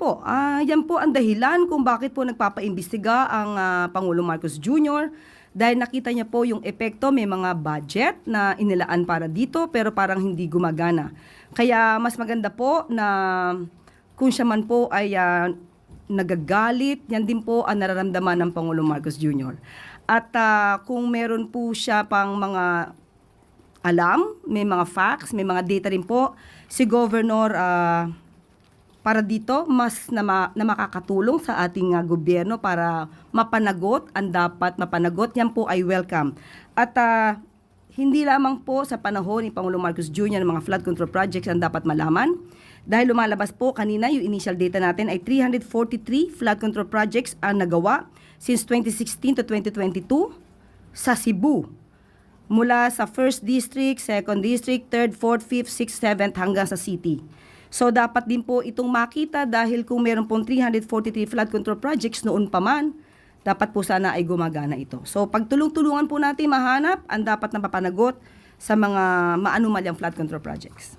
po, ah, yan po ang dahilan kung bakit po nagpapaimbestiga ang ah, Pangulong Marcos Jr. dahil nakita niya po yung epekto, may mga budget na inilaan para dito pero parang hindi gumagana. Kaya mas maganda po na kung siya man po ay ah, nagagalit, yan din po ang nararamdaman ng Pangulong Marcos Jr. At ah, kung meron po siya pang mga alam, may mga facts, may mga data rin po, si Governor ah, para dito mas na, ma- na makakatulong sa ating ah, gobyerno para mapanagot ang dapat mapanagot yan po ay welcome at ah, hindi lamang po sa panahon ni Pangulong Marcos Jr. ng mga flood control projects ang dapat malaman dahil lumalabas po kanina yung initial data natin ay 343 flood control projects ang nagawa since 2016 to 2022 sa Cebu mula sa 1st District, 2nd District, 3rd, 4th, 5th, 6th, 7th hanggang sa city. So dapat din po itong makita dahil kung meron pong 343 flood control projects noon pa man, dapat po sana ay gumagana ito. So pagtulong-tulungan po natin mahanap ang dapat na papanagot sa mga maanumalyang flood control projects.